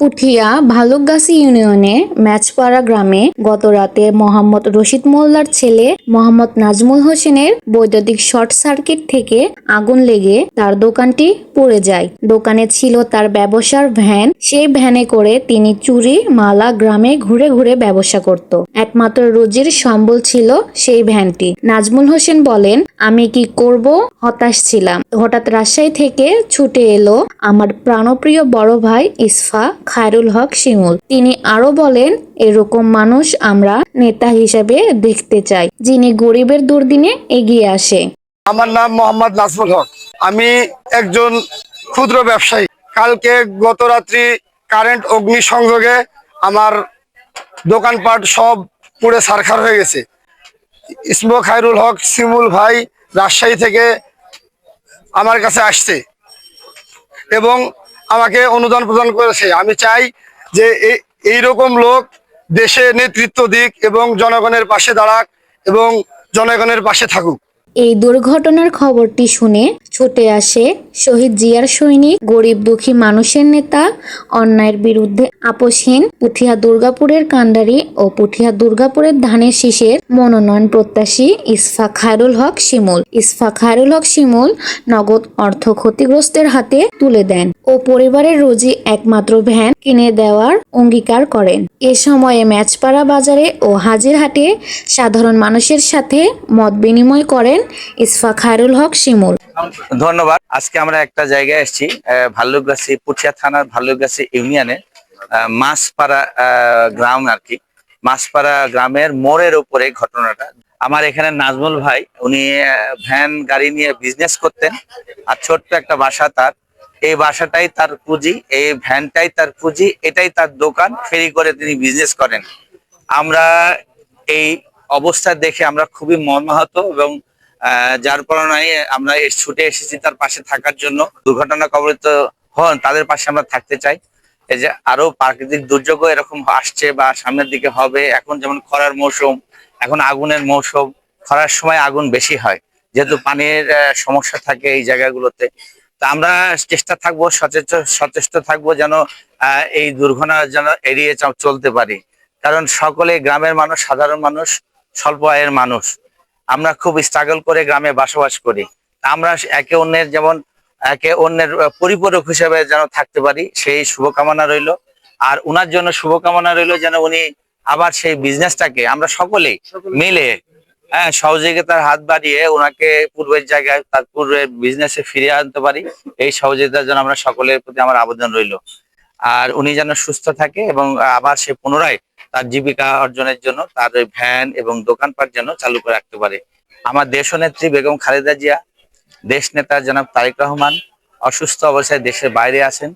পুঠিয়া ভালুকগাছি ইউনিয়নে ম্যাচপাড়া গ্রামে গত রাতে মোহাম্মদ রশিদ মোল্লার ছেলে মোহাম্মদ নাজমুল হোসেনের বৈদ্যুতিক শর্ট সার্কিট থেকে আগুন লেগে তার দোকানটি পড়ে যায়। দোকানে ছিল তার ব্যবসার ভ্যান। সেই ভ্যানে করে তিনি চুরি, মালা গ্রামে ঘুরে ঘুরে ব্যবসা করত। একমাত্র রোজির সম্বল ছিল সেই ভ্যানটি। নাজমুল হোসেন বলেন, আমি কি করব? হতাশ ছিলাম। হঠাৎ রাজশাহী থেকে ছুটে এলো আমার প্রাণপ্রিয় বড় ভাই ইসফা খায়রুল হক শিমুল। তিনি আরও বলেন, এরকম মানুষ আমরা নেতা হিসেবে দেখতে চাই, যিনি গরিবের দুর্দিনে এগিয়ে আসে। আমার নাম মোহাম্মদ নাজমুল হক। আমি একজন ক্ষুদ্র ব্যবসায়ী। কালকে গত রাত্রি কারেন্ট অগ্নি সংযোগে আমার দোকানপাট সব পুড়ে সারখার হয়ে গেছে। ইসমো খায়রুল হক শিমুল ভাই রাজশাহী থেকে আমার কাছে আসছে এবং আমাকে অনুদান প্রদান করেছে। আমি চাই যে এই- রকম লোক দেশে নেতৃত্ব দিক এবং জনগণের পাশে দাঁড়াক এবং জনগণের পাশে থাকুক। এই দুর্ঘটনার খবরটি শুনে ছুটে আসে শহীদ জিয়ার সৈনিক, গরিব দুঃখী মানুষের নেতা, অন্যায়ের বিরুদ্ধে আপোষহীন পুঠিয়া দুর্গাপুরের কান্ডারি ও পুঠিয়া দুর্গাপুরের ধানের শীষের মনোনয়ন প্রত্যাশী ইসফা খায়রুল হক শিমুল। ইসফা খায়রুল হক শিমুল নগদ অর্থ ক্ষতিগ্রস্তের হাতে তুলে দেন ও পরিবারের রোজি একমাত্র ভ্যান কিনে দেওয়ার অঙ্গীকার করেন। এ সময়ে ম্যাচপাড়া বাজারে ও হাজিরহাটে সাধারণ মানুষের সাথে মত বিনিময় করেন ইসফা খায়রুল হক শিমুল। ধন্যবাদ। আজকে আমরা একটা জায়গায় এসেছি ভাল্লুকগাছি পুঠিয়া থানার ভাল্লুকগাছি ইউনিয়নের আহ, মাছপাড়া গ্রাম আর কি। মাছপাড়া গ্রামের মোড়ের উপরে ঘটনাটা। আমার এখানে নাজমুল ভাই উনি ভ্যান গাড়ি নিয়ে বিজনেস করতেন আর ছোট্ট একটা বাসা তার। এই বাসাটাই তার পুঁজি এই ভ্যানটাই তার পুঁজি এটাই তার দোকান ফেরি করে তিনি বিজনেস করেন। আমরা এই অবস্থা দেখে আমরা খুবই মর্মাহত এবং যার কারণে আমরা ছুটে এসেছি তার পাশে থাকার জন্য। দুর্ঘটনা কবলিত হন, তাদের পাশে আমরা থাকতে চাই। এই যে আরও প্রাকৃতিক দুর্যোগও এরকম আসছে বা সামনের দিকে হবে। এখন যেমন খরার মৌসুম, এখন আগুনের মৌসুম, খরার সময় আগুন বেশি হয়, যেহেতু পানির সমস্যা থাকে এই জায়গাগুলোতে। তা আমরা চেষ্টা থাকব, সচেষ্ট সচেষ্ট থাকব যেন এই দুর্ঘটনা যেন এড়িয়ে চলতে পারি। কারণ সকলে গ্রামের মানুষ, সাধারণ মানুষ, স্বল্প আয়ের মানুষ। আমরা খুব স্ট্রাগল করে গ্রামে বসবাস করি। আমরা একে অন্যের যেমন একে অন্যের পরিপূরক হিসেবে যেন থাকতে পারি সেই শুভকামনা রইল। আর ওনার জন্য শুভকামনা রইল যেন উনি আবার সেই বিজনেসটাকে আমরা সকলেই মিলে হ্যাঁ সহযোগিতার হাত বাড়িয়ে ওনাকে পূর্বের জায়গায় তার পূর্বের বিজনেসে ফিরিয়ে আনতে পারি এই সহযোগিতার জন্য আমরা সকলের প্রতি আমার আবেদন রইল। আর উনি যেন সুস্থ থাকে এবং আবার সে পুনরায় তার জীবিকা অর্জনের জন্য, তার ওই ভ্যান এবং দোকানপাট যেন চালু করে রাখতে পারে। আমার দেশনেত্রী বেগম খালেদা জিয়া, দেশ নেতা জনাব তারেক রহমান, অসুস্থ অবস্থায় দেশের বাইরে আছেন।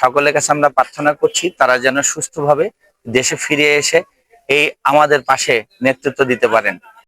সকলের কাছে আমরা প্রার্থনা করছি, তারা যেন সুস্থভাবে দেশে ফিরে এসে এই আমাদের পাশে নেতৃত্ব দিতে পারেন।